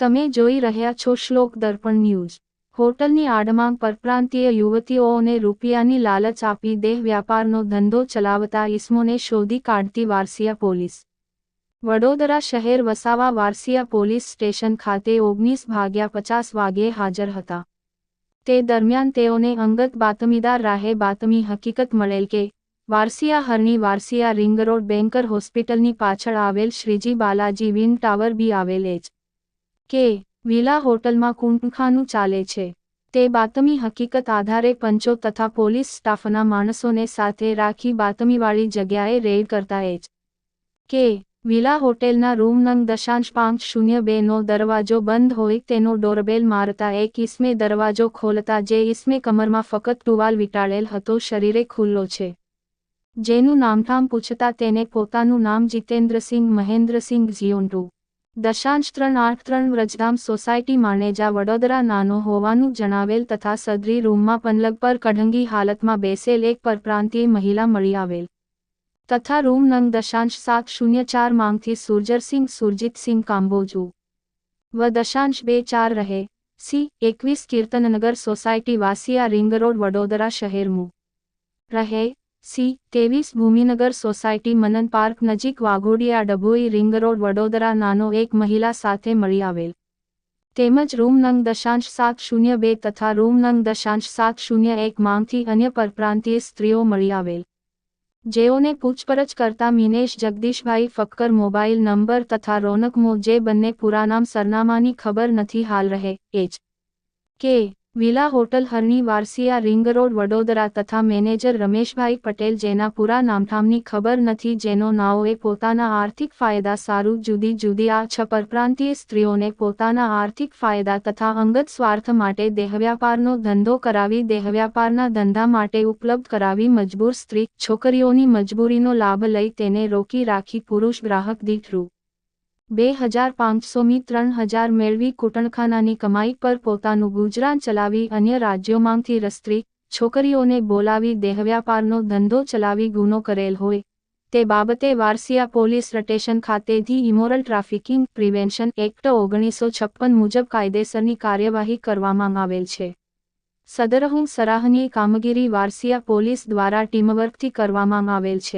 તમે જોઈ રહ્યા છો શ્લોક દર્પણ ન્યૂઝ. હોટલની આડમાંગ પરપ્રાંતીય યુવતીઓને રૂપિયાની લાલચ આપી દેહ વ્યાપારનો ધંધો ચલાવતા ઇસમોને શોધી કાઢતી વારસિયા પોલીસ. વડોદરા શહેર વસાવા વારસિયા પોલીસ સ્ટેશન ખાતે ઓગણીસ ભાગ્યા પચાસ વાગ્યે હાજર હતા. તે દરમિયાન તેઓને અંગત બાતમીદાર રાહે બાતમી હકીકત મળેલ કે, Varasiya Harni Varasiya ring road banker હોસ્પિટલની પાછળ આવેલ Shreeji Balaji win tower B આવેલ જ કે, વિલા હોટલમાં કુંભખાનું ચાલે છે. તે બાતમી હકીકત આધારે પંચો તથા પોલીસ સ્ટાફના માણસોને સાથે રાખી બાતમીવાળી જગ્યાએ રેડ કરતા એ જ. કે, વિલા હોટેલના રૂમ નંગ દશાંશ પાંચ શૂન્ય બેનો દરવાજો બંધ હોય તેનો ડોરબેલ મારતા એક ઈસમે દરવાજો ખોલતા જે ઈસમે કમરમાં ફક્ત ટુવાલ વિટાળેલ હતો શરીરે ખુલ્લો છે. જેનું નામઠામ પૂછતા તેને પોતાનું નામ જીતેન્દ્રસિંહ મહેન્દ્રસિંહ જીઓન્ટુ. દશાંશ ત્રણ આઠ ત્રણ વ્રજધામ સોસાયટી માણેજા વડોદરા નાનો હોવાનું જણાવેલ તથા સદરી રૂમમાં પનલગ પર કઢંગી હાલતમાં બેસેલ એક પરપ્રાંતીય મહિલા મળી આવેલ. તથા રૂમ નંગ દશાંશ સાત શૂન્ય ચાર માંગથી સુરજરસિંહ, સુરજીતસિંહ કાંબોજુ. વ દશાંશ બે ચાર રહે. સી, એકવીસ Kirtannagar society Vasiya ring road, Vadodara શહેરમું. રહે. સી, તેવીસ ભૂમિનગર સોસાયટી મનન પાર્ક નજીક વાઘોડિયા ડભોઈ રિંગ રોડ વડોદરા નાનો એક મહિલા સાથે મળી આવેલ. તેમજ રૂમ નંગ દશાંશ સાત શૂન્ય બે તથા રૂમ નંગ દશાંશ સાત શૂન્ય એક માંગથી અન્ય પરપ્રાંતીય સ્ત્રીઓ મળી આવેલ. જેઓને પૂછપરછ કરતા મિનેશ જગદીશભાઈ ફક્કર મોબાઈલ નંબર તથા રોનક મો જે બંને પુરાનામ સરનામાની ખબર નથી હાલ રહે એ જ કે villa hotel Harni Varasiya ring road, Vadodara તથા મેનેજર રમેશભાઈ પટેલ જેના પૂરા નામઠામની ખબર નથી, જેનો નાઓએ પોતાના આર્થિક ફાયદા સારું જુદી જુદી આ છ સ્ત્રીઓને પોતાના આર્થિક ફાયદા તથા અંગત સ્વાર્થ માટે દેહવ્યાપારનો ધંધો કરાવી, દેહવ્યાપારના ધંધા માટે ઉપલબ્ધ કરાવી, મજબૂર સ્ત્રી છોકરીઓની મજબૂરીનો લાભ લઈ તેને રોકી રાખી પુરુષ ગ્રાહક દીઠ રૂ બે હજાર પાંચસોમી ત્રણ હજાર મેળવી કુટણખાનાની કમાઈ પર પોતાનું ગુજરાન ચલાવી અન્ય રાજ્યોમાંથી રસ્ત્રી છોકરીઓને બોલાવી દેહવ્યાપારનો ધંધો ચલાવી ગુનો કરેલ હોય. તે બાબતે વારસિયા પોલીસ સ્ટેશન ખાતેથી ઇમોરલ ટ્રાફિકિંગ પ્રિવેન્શન એક્ટ ઓગણીસો છપ્પન મુજબ કાયદેસરની કાર્યવાહી કરવામાં આવેલ છે. સદરહું સરાહનીય કામગીરી વારસિયા પોલીસ દ્વારા ટીમવર્કથી કરવામાં આવેલ છે.